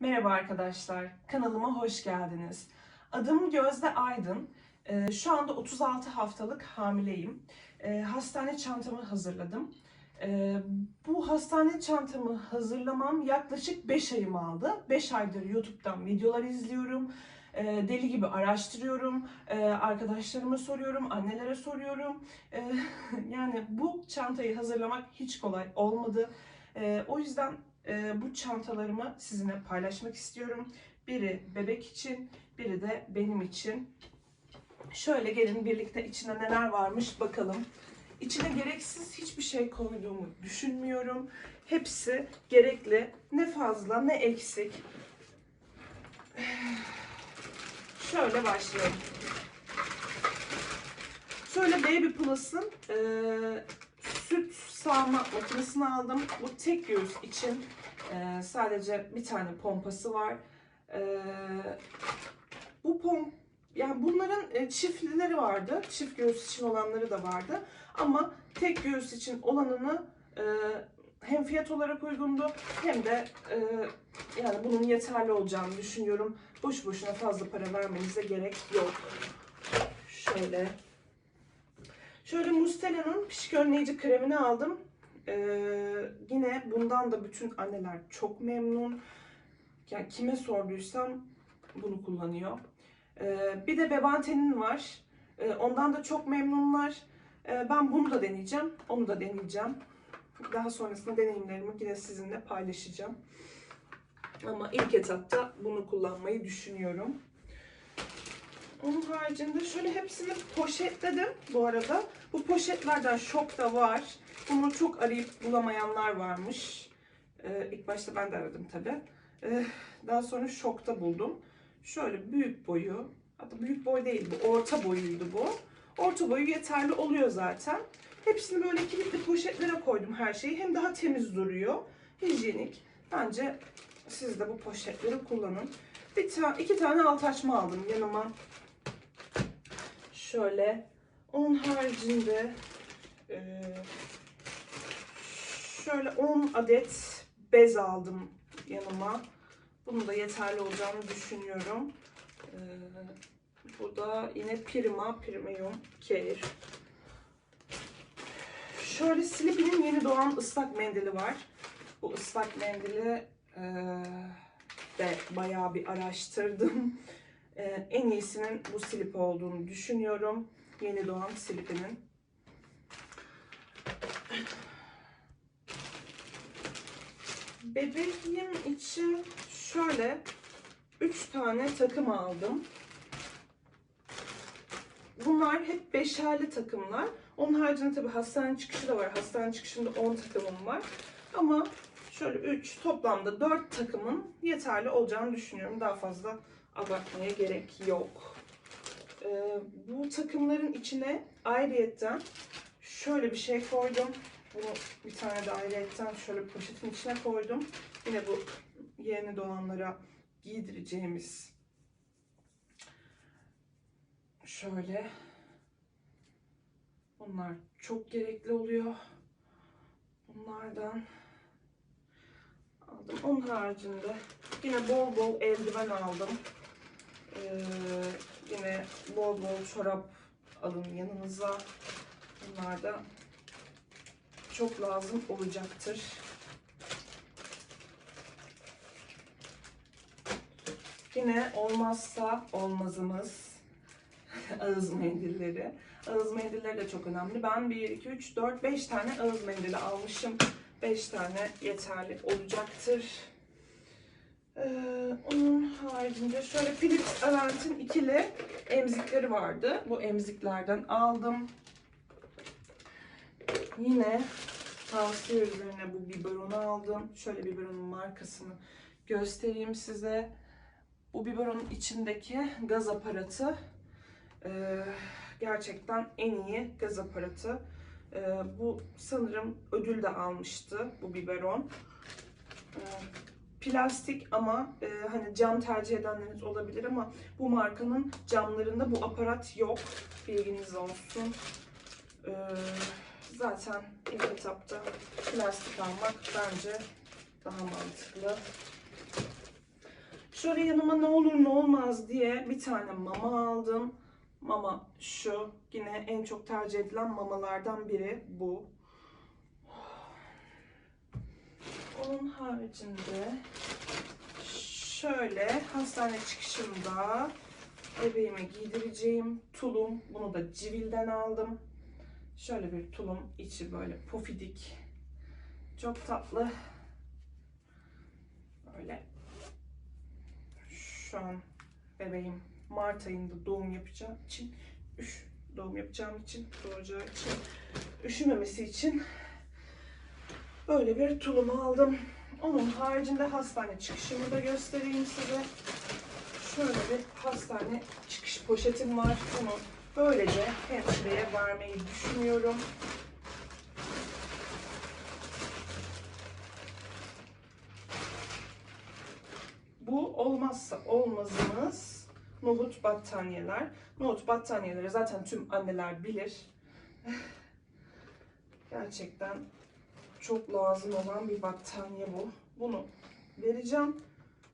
Merhaba arkadaşlar, kanalıma hoş geldiniz. Adım Gözde Aydın. Ee, Şu anda 36 haftalık hamileyim. Ee, Hastane çantamı hazırladım. Ee, Bu hastane çantamı hazırlamam yaklaşık 5 ayımı aldı. 5 aydır YouTube'dan videolar izliyorum. Deli gibi araştırıyorum. Arkadaşlarıma soruyorum, annelere soruyorum. Yani bu çantayı hazırlamak hiç kolay olmadı. O yüzden e, bu çantalarımı sizinle paylaşmak istiyorum. Biri bebek için, biri de benim için. Şöyle gelin birlikte içinde neler varmış bakalım. İçine gereksiz hiçbir şey koyduğumu düşünmüyorum. Hepsi gerekli. Ne fazla ne eksik. Şöyle başlayalım. Şöyle Baby Plus'ın e, süt sağma makinesini aldım. Bu tek göğüs için e, sadece bir tane pompası var. E, bu pom yani bunların e, çiftlileri vardı. Çift göğüs için olanları da vardı. Ama tek göğüs için olanını e, hem fiyat olarak uygundu hem de e, yani bunun yeterli olacağını düşünüyorum. Boş boşuna fazla para vermenize gerek yok. Şöyle Şöyle Mustela'nın pişik önleyici kremini aldım. Ee, yine bundan da bütün anneler çok memnun. Yani kime sorduysam bunu kullanıyor. Ee, bir de Bebante'nin var. Ee, ondan da çok memnunlar. Ee, ben bunu da deneyeceğim. Onu da deneyeceğim. Daha sonrasında deneyimlerimi yine sizinle paylaşacağım. Ama ilk etapta bunu kullanmayı düşünüyorum. Onun haricinde şöyle hepsini poşetledim bu arada. Bu poşetlerden şok da var. Bunu çok arayıp bulamayanlar varmış. Ee, ilk başta ben de aradım tabi. Ee, daha sonra şokta buldum. Şöyle büyük boyu, hatta büyük boy değil bu, orta boyuydu bu. Orta boyu yeterli oluyor zaten. Hepsini böyle kilitli poşetlere koydum her şeyi. Hem daha temiz duruyor, hijyenik. Bence siz de bu poşetleri kullanın. Bir ta iki tane alt açma aldım yanıma. Şöyle. Onun haricinde e, şöyle 10 adet bez aldım yanıma. Bunun da yeterli olacağını düşünüyorum. E, bu da yine Prima Premium Care. Şöyle Sleepy'nin yeni doğan ıslak mendili var. Bu ıslak mendili e, de bayağı bir araştırdım. Ee, en iyisinin bu slip olduğunu düşünüyorum. Yeni doğan slipinin. Bebeğim için şöyle 3 tane takım aldım. Bunlar hep beşerli takımlar. Onun haricinde tabii hastane çıkışı da var. Hastane çıkışında 10 takımım var. Ama şöyle 3 toplamda 4 takımın yeterli olacağını düşünüyorum. Daha fazla abartmaya gerek yok. Ee, bu takımların içine ayrıyetten şöyle bir şey koydum. Bunu bir tane de ayrıyetten şöyle poşetin içine koydum. Yine bu yeni doğanlara giydireceğimiz şöyle bunlar çok gerekli oluyor. Bunlardan aldım. Onun haricinde yine bol bol eldiven aldım. Ee, yine bol bol çorap alın yanınıza. Bunlar da çok lazım olacaktır. Yine olmazsa olmazımız ağız mendilleri. Ağız mendilleri de çok önemli. Ben 1, 2, 3, 4, 5 tane ağız mendili almışım. 5 tane yeterli olacaktır. Ee, onun haricinde şöyle Philips Avent'in ikili emzikleri vardı. Bu emziklerden aldım. Yine tavsiye üzerine bu biberonu aldım. Şöyle biberonun markasını göstereyim size. Bu biberonun içindeki gaz aparatı e, gerçekten en iyi gaz aparatı. E, bu sanırım ödül de almıştı bu biberon. E, plastik ama e, hani cam tercih edenleriniz olabilir ama bu markanın camlarında bu aparat yok. Bilginiz olsun. E, zaten ilk etapta plastik almak bence daha mantıklı. Şöyle yanıma ne olur ne olmaz diye bir tane mama aldım. Mama şu. Yine en çok tercih edilen mamalardan biri bu. Onun haricinde şöyle hastane çıkışında bebeğime giydireceğim tulum. Bunu da Civil'den aldım. Şöyle bir tulum. içi böyle pofidik. Çok tatlı. Böyle. Şu an bebeğim Mart ayında doğum yapacağım için üş doğum yapacağım için doğacağı için üşümemesi için böyle bir tulumu aldım. Onun haricinde hastane çıkışımı da göstereyim size. Şöyle bir hastane çıkış poşetim var. Bunu böylece hemşireye vermeyi düşünüyorum. Bu olmazsa olmazımız nohut battaniyeler. Nohut battaniyeleri zaten tüm anneler bilir. Gerçekten çok lazım olan bir battaniye bu. Bunu vereceğim.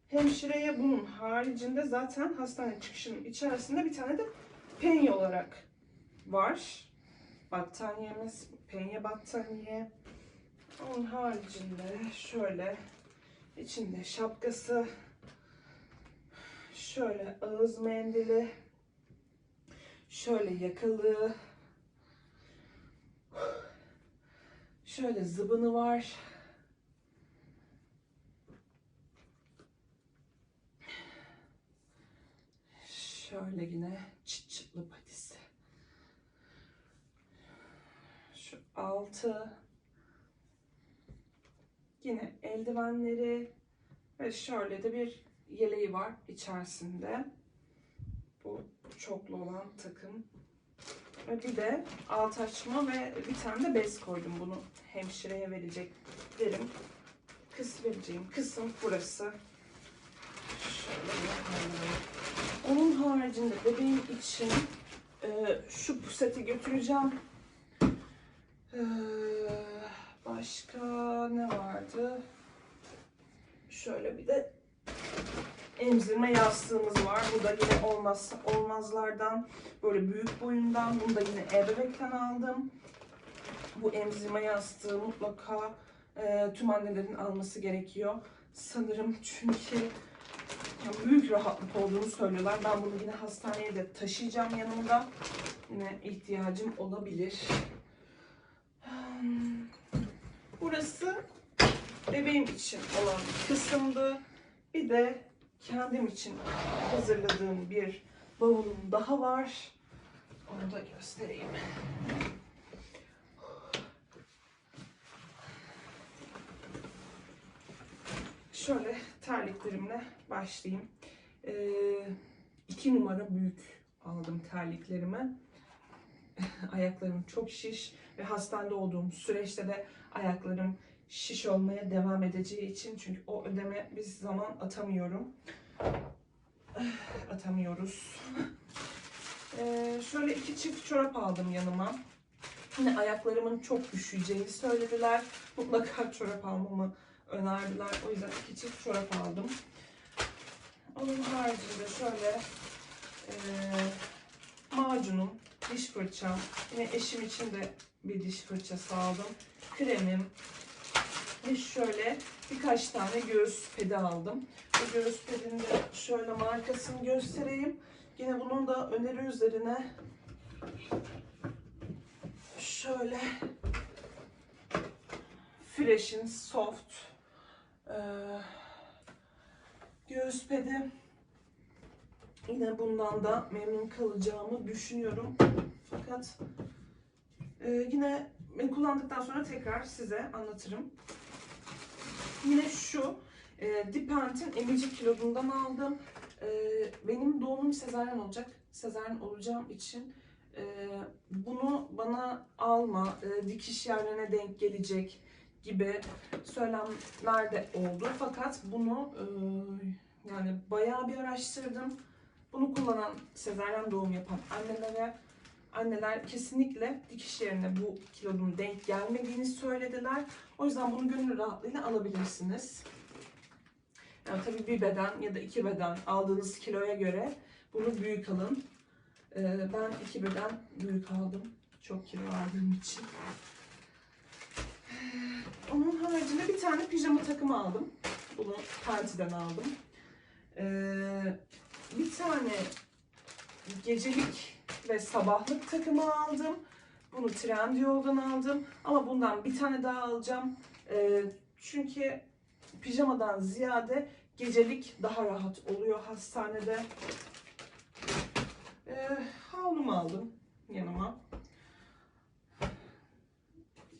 Hemşireye bunun haricinde zaten hastane çıkışının içerisinde bir tane de penye olarak var. Battaniyemiz, penye battaniye. Onun haricinde şöyle içinde şapkası, şöyle ağız mendili, şöyle yakalı, şöyle zıbını var. Şöyle yine çıt çıtlı patisi. Şu altı. Yine eldivenleri ve şöyle de bir yeleği var içerisinde. Bu çoklu olan takım. Bir de alt açma ve bir tane de bez koydum bunu hemşireye vereceklerim. Kız vereceğim kısım burası. Onun haricinde bebeğim için e, şu puseti götüreceğim. E, başka ne vardı? Şöyle bir de emzirme yastığımız var. Bu da yine olmazsa olmazlardan. Böyle büyük boyundan. Bunu da yine ebebekten aldım. Bu emzirme yastığı mutlaka e, tüm annelerin alması gerekiyor. Sanırım çünkü ya büyük rahatlık olduğunu söylüyorlar. Ben bunu yine hastaneye de taşıyacağım yanımda. Yine ihtiyacım olabilir. Burası bebeğim için olan kısımdı. Bir de kendim için hazırladığım bir bavulum daha var. Onu da göstereyim. Şöyle terliklerimle başlayayım. Ee, iki numara büyük aldım terliklerimi. Ayaklarım çok şiş ve hastanede olduğum süreçte de ayaklarım şiş olmaya devam edeceği için çünkü o ödeme bir zaman atamıyorum. Atamıyoruz. Ee, şöyle iki çift çorap aldım yanıma. Yine ayaklarımın çok üşüyeceğini söylediler. Mutlaka çorap almamı önerdiler. O yüzden iki çift çorap aldım. Onun haricinde şöyle e, macunum, diş fırçam, yine eşim için de bir diş fırçası aldım. Kremim ve şöyle birkaç tane göğüs pedi aldım. Bu göğüs pedinin de şöyle markasını göstereyim. Yine bunun da öneri üzerine şöyle Fresh'in Soft ee, göğüs pedi. Yine bundan da memnun kalacağımı düşünüyorum. Fakat e, yine ben kullandıktan sonra tekrar size anlatırım. Yine şu e, Dipent'in emici kilodundan aldım. E, benim doğumum sezaryen olacak. Sezaryen olacağım için e, bunu bana alma, e, dikiş yerlerine denk gelecek gibi söylemler de oldu. Fakat bunu e, yani bayağı bir araştırdım. Bunu kullanan sezaryen doğum yapan annelere anneler kesinlikle dikiş yerine bu kilonun denk gelmediğini söylediler. O yüzden bunu gönül rahatlığıyla alabilirsiniz. Yani tabii bir beden ya da iki beden aldığınız kiloya göre bunu büyük alın. Ee, ben iki beden büyük aldım. Çok kilo aldığım için. Onun haricinde bir tane pijama takımı aldım. Bunu partiden aldım. Ee, bir tane gecelik ve sabahlık takımı aldım. Bunu Trendyol'dan aldım. Ama bundan bir tane daha alacağım. Ee, çünkü pijamadan ziyade gecelik daha rahat oluyor hastanede. Ee, havlumu aldım yanıma.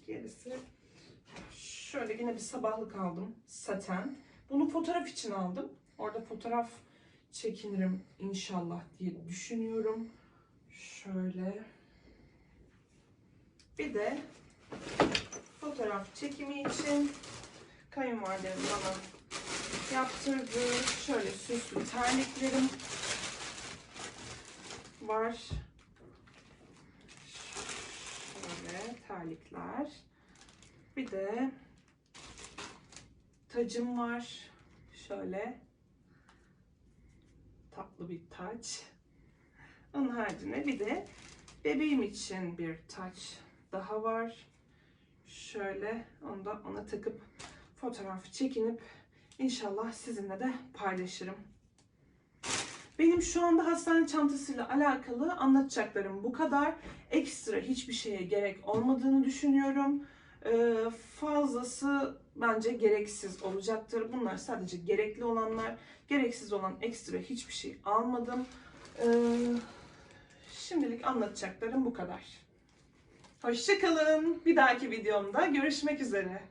Gerisi şöyle yine bir sabahlık aldım. Saten. Bunu fotoğraf için aldım. Orada fotoğraf çekinirim inşallah diye düşünüyorum. Şöyle. Bir de fotoğraf çekimi için kayınvalidemin bana yaptırdığı şöyle süslü terliklerim var. Şöyle terlikler. Bir de tacım var. Şöyle tatlı bir taç. Onun haricinde bir de bebeğim için bir taç daha var. Şöyle onu da ona takıp fotoğraf çekinip inşallah sizinle de paylaşırım. Benim şu anda hastane çantasıyla alakalı anlatacaklarım bu kadar. Ekstra hiçbir şeye gerek olmadığını düşünüyorum. Ee, fazlası bence gereksiz olacaktır. Bunlar sadece gerekli olanlar. Gereksiz olan ekstra hiçbir şey almadım. Ee, şimdilik anlatacaklarım bu kadar. Hoşçakalın. Bir dahaki videomda görüşmek üzere.